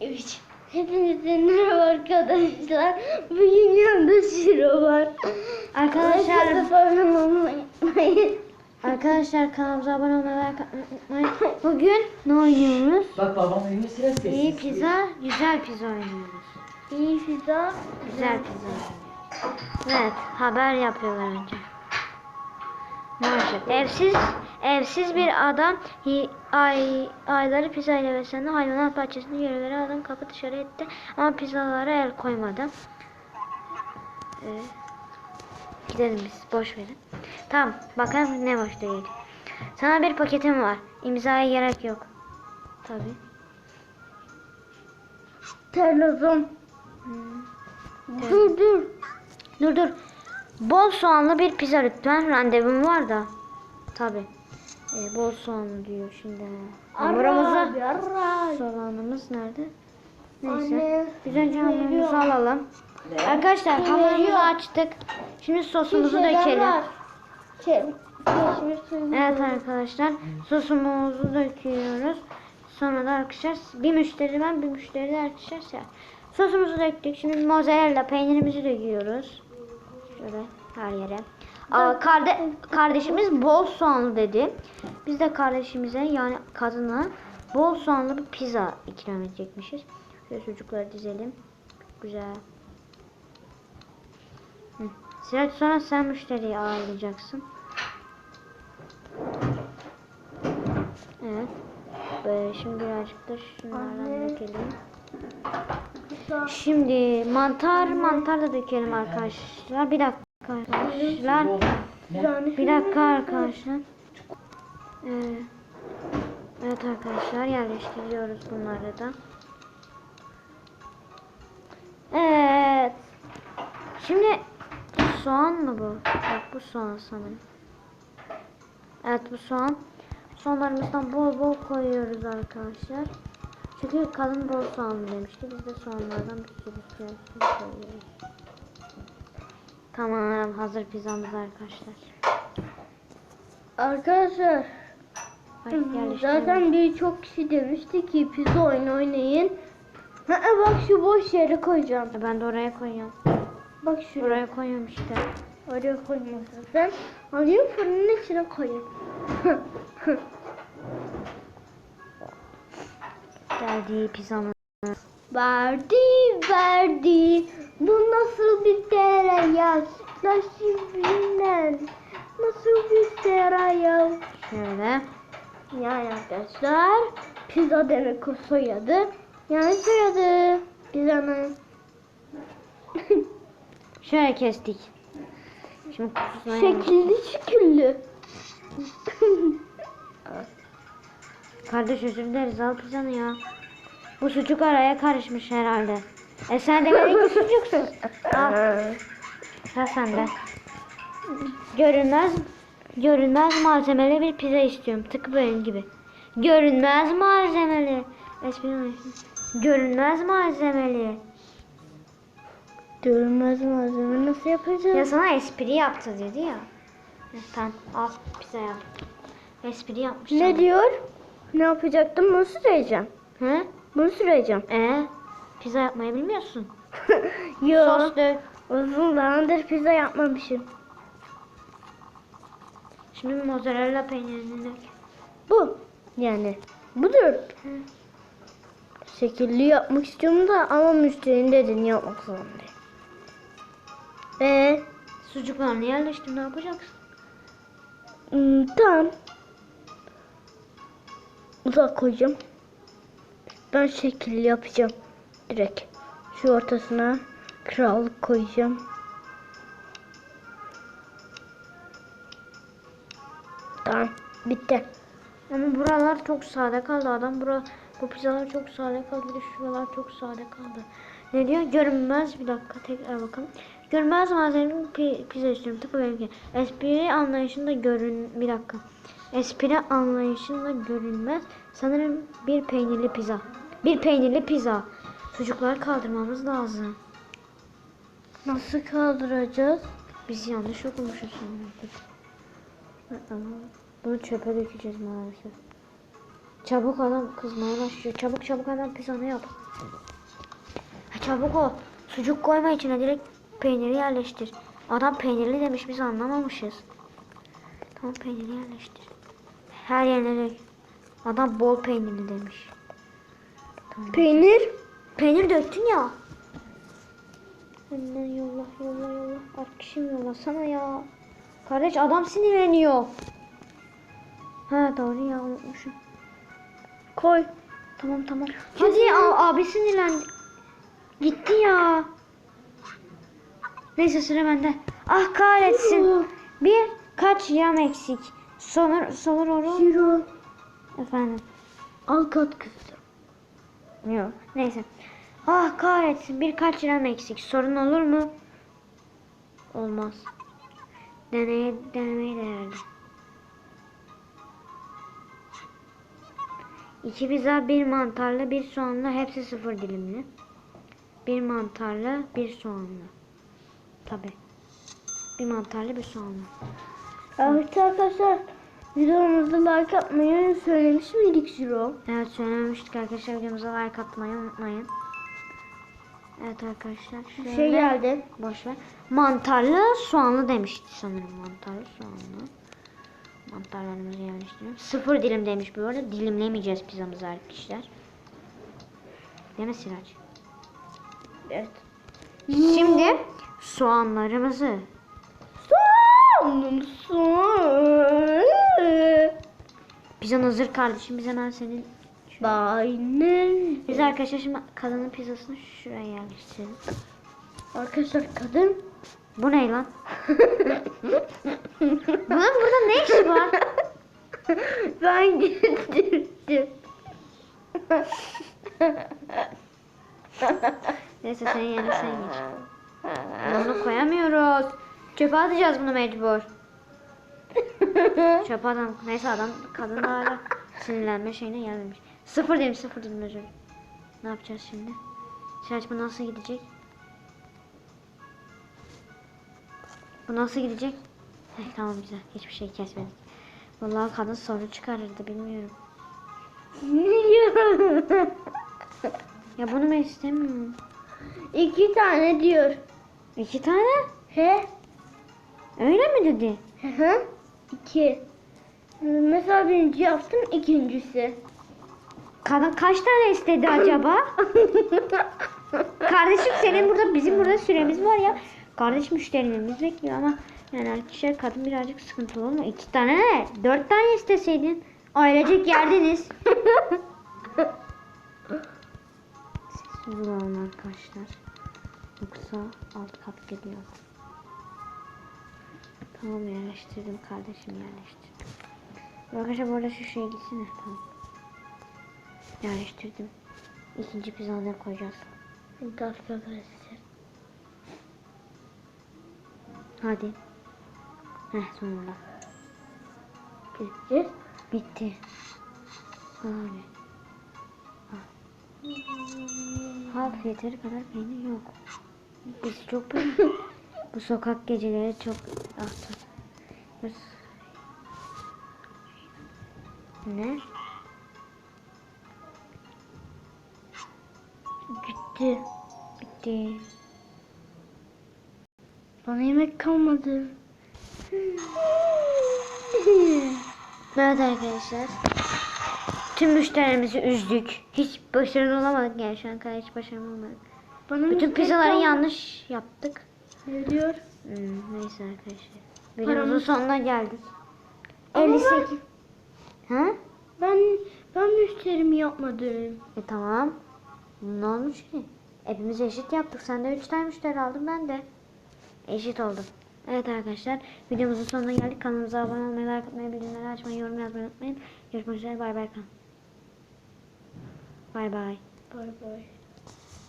Evet. Hepinize merhaba arkadaşlar. Bugün yanında Şiro var. Arkadaşlar abone olmayı unutmayın. arkadaşlar kanalımıza abone olmayı like atmayı unutmayın. Bugün ne oynuyoruz? Bak babam elini silah sessiz. İyi pizza, güzel pizza oynuyoruz. İyi pizza. Güzel pizza oynuyoruz. Evet, haber yapıyorlar önce. Maaşı. Evsiz, evsiz bir adam hi- ay, ayları pizza ile beslendi. Hayvanat bahçesinde görevleri adam kapı dışarı etti. Ama pizzalara el koymadı. Ee, gidelim biz, boş verin. Tamam, bakalım ne boş değil. Sana bir paketim var. İmzaya gerek yok. Tabii. Televizyon. Dur dur. Dur dur. Bol soğanlı bir pizza lütfen. Randevum var da. Tabi. Ee, bol soğanlı diyor şimdi. Hamurumuzu. Soğanımız nerede? Neyse. Anne. Biz önce hamurumuzu alalım. Ne? Arkadaşlar hamurumuzu açtık. Şimdi sosumuzu dökelim. Şey, geçmiş sözüm. Evet arkadaşlar. Sosumuzu döküyoruz. Sonra da arkadaşlar bir müşteri ben bir müşteri de arkadaşlar. Sosumuzu döktük. Şimdi mozzarella peynirimizi döküyoruz. Şöyle her yere. Aa, karde kardeşimiz bol soğanlı dedi. Biz de kardeşimize yani kadına bol soğanlı bir pizza ikram edecekmişiz. Şöyle sucukları dizelim. Güzel. Hı. Sıra sonra sen müşteriyi ağırlayacaksın. Evet. Böyle şimdi birazcık da şunlardan dökelim. Şimdi mantar mantar da dökelim arkadaşlar. Bir dakika arkadaşlar. Bir dakika arkadaşlar. Ee, evet arkadaşlar yerleştiriyoruz bunları da. Evet. Şimdi soğan mı bu? Yok bu soğan sanırım. Evet bu soğan. Soğanlarımızdan bol bol koyuyoruz arkadaşlar. Çünkü kadın bol soğanlı demişti. Biz de soğanlardan bir sürü sürü koyuyoruz. Tamam hazır pizzamız arkadaşlar. Arkadaşlar zaten birçok kişi demişti ki pizza oyunu oynayın. Ha, bak şu boş yere koyacağım. Ben de oraya koyuyorum. Bak şuraya. Buraya koyuyorum işte. Oraya koymuyorsun sen. Alayım fırının içine koyayım. Geldi pizzamız. verdi verdi. Bu nasıl bir tereyağı? Nasıl bilmem. Nasıl bir tereyağı? Şöyle. Yani arkadaşlar pizza demek o soyadı. Yani soyadı pizzanın. Şöyle kestik. Şimdi Şekilli şüküllü. Kardeş özür dileriz al pizzanı ya. Bu sucuk araya karışmış herhalde. E sen de belki sucuksun. Al. Sıra sende. Görünmez görünmez malzemeli bir pizza istiyorum. Tıpkı benim gibi. Görünmez malzemeli. Espri? Görünmez malzemeli. Görünmez malzeme nasıl yapacağız? Ya sana espri yaptı dedi ya. Tamam al pizza yap. Espri yapmış. Ne sana. diyor? Ne yapacaktım? Bunu süreceğim. He? Bunu süreceğim. Ee, pizza yapmayı bilmiyorsun. Yo. Sos dök. Uzun zamandır pizza yapmamışım. Şimdi mozzarella peynirini dök. Bu. Yani. Budur. Şekilli yapmak istiyorum da ama müşterinin dediğini yapmak zorundayım. Ve Sucuklarını yerleştir ne yapacaksın? hmm, tamam. Uzak koyacağım. Ben şekilli yapacağım. Direkt. Şu ortasına krallık koyacağım. Tamam. Bitti. Ama buralar çok sade kaldı adam. Bura, bu pizzalar çok sade kaldı. Bir de şuralar çok sade kaldı. Ne diyor? Görünmez bir dakika tekrar bakalım. Görünmez malzemeli pi- pizza istiyorum. Tıpkı benimki. Espri anlayışında görün... Bir dakika. Espri anlayışında görünmez. Sanırım bir peynirli pizza. Bir peynirli pizza. Sucukları kaldırmamız lazım. Nasıl kaldıracağız? Biz yanlış okumuşuz sanırım. Bunu çöpe dökeceğiz maalesef. Çabuk adam kızmaya başlıyor. Çabuk çabuk hemen pizzanı yap. Ha, çabuk ol. Sucuk koyma içine direkt peyniri yerleştir. Adam peynirli demiş biz anlamamışız. Tamam peyniri yerleştir. Her yerine. Adam bol peynirli demiş. Peynir. Peynir döktün ya. Önden yolla yolla yolla. Arkadaşım yolla sana ya. Kardeş adam sinirleniyor. Ha doğru ya unutmuşum. Koy. Tamam tamam. Hadi ya abi sinirlendi. Gitti ya. Neyse sıra bende. Ah kahretsin. Bir kaç yam eksik. Sonra sonra oru. Zero. Efendim. Al kat kızım. Yok. Neyse. Ah kahretsin. Birkaç liram eksik. Sorun olur mu? Olmaz. Deneye, denemeye değerli. İki pizza, bir mantarlı, bir soğanlı. Hepsi sıfır dilimli. Bir mantarlı, bir soğanlı. Tabi. Bir mantarlı, bir soğanlı. Evet arkadaşlar. Videomuzu like atmayı söylemiş miydik Zero? Evet söylemiştik arkadaşlar. Videomuza like atmayı unutmayın. Evet arkadaşlar. Bir şöyle- şey geldi. Boş ver. Mantarlı soğanlı demişti sanırım mantarlı soğanlı. Mantarlarımızı yerleştirelim. Sıfır dilim demiş bu arada. Dilimlemeyeceğiz pizzamızı arkadaşlar. Değil mi Sirac? Evet. Şimdi soğanlarımızı Soğanım soğan. Pizzan hazır kardeşim. Biz hemen senin Benim. biz arkadaşlar şimdi kadının pizzasını şuraya yerleştirelim. Arkadaşlar kadın. Bu ne lan? Bunun burada ne işi var? ben getirdim. Neyse senin yerine sen geç. Bunu koyamıyoruz. Çöpe atacağız bunu mecbur. Çöpe adam. Neyse adam kadın da hala sinirlenme şeyine gelmemiş. Sıfır demiş sıfır dedim dilerim. Ne yapacağız şimdi? Şaş bu nasıl gidecek? Bu nasıl gidecek? Heh, tamam güzel. Hiçbir şey kesmedik. Vallahi kadın soru çıkarırdı bilmiyorum. Ya bunu ben istemiyorum. İki tane diyor. İki tane? He? Öyle mi dedi? Hı hı. İki. Mesela birinci yaptım ikincisi. Kadın kaç tane istedi acaba? Kardeşim senin burada bizim burada süremiz var ya. Kardeş müşterilerimiz bekliyor ama yani arkadaşlar kadın birazcık sıkıntılı olma. İki tane ne? Dört tane isteseydin. Ailecek yerdiniz. Sessiz olalım arkadaşlar. Yoksa alt kat geliyor. Tamam yerleştirdim kardeşim yerleştirdim. Arkadaşlar bu arada şu şeye gitsene. Tamam. Yerleştirdim. İkinci pizzanı koyacağız. Arkadaşlar. Hadi. Heh sonunda. Gideceğiz. Bitti. Abi. Ha yeteri kadar peynir yok. Biz çok peynir. Bu sokak geceleri çok. Biz... Ne? Bitti. Bitti. Bana yemek kalmadı. Evet arkadaşlar. Tüm müşterilerimizi üzdük. Hiç başarılı olamadık yani şu an kadar hiç başarılı olmadık. Bana Bütün pizzaları yanlış yaptık. Diyor? Hmm, neyse arkadaşlar. Videomuzun sonuna geldik. Ama 58. Ha? Ben ben müşterimi yapmadım. E tamam. Ne olmuş ki? Hepimiz eşit yaptık. Sen de 3 tane müşteri aldın ben de. Eşit olduk. Evet arkadaşlar videomuzun sonuna geldik. Kanalımıza abone olmayı, like atmayı, bildirimleri açmayı, yorum yazmayı unutmayın. Görüşmek üzere. Bay bay kan. Bay bay. Bay bay.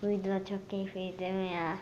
Bu video çok keyifliydi mi ya?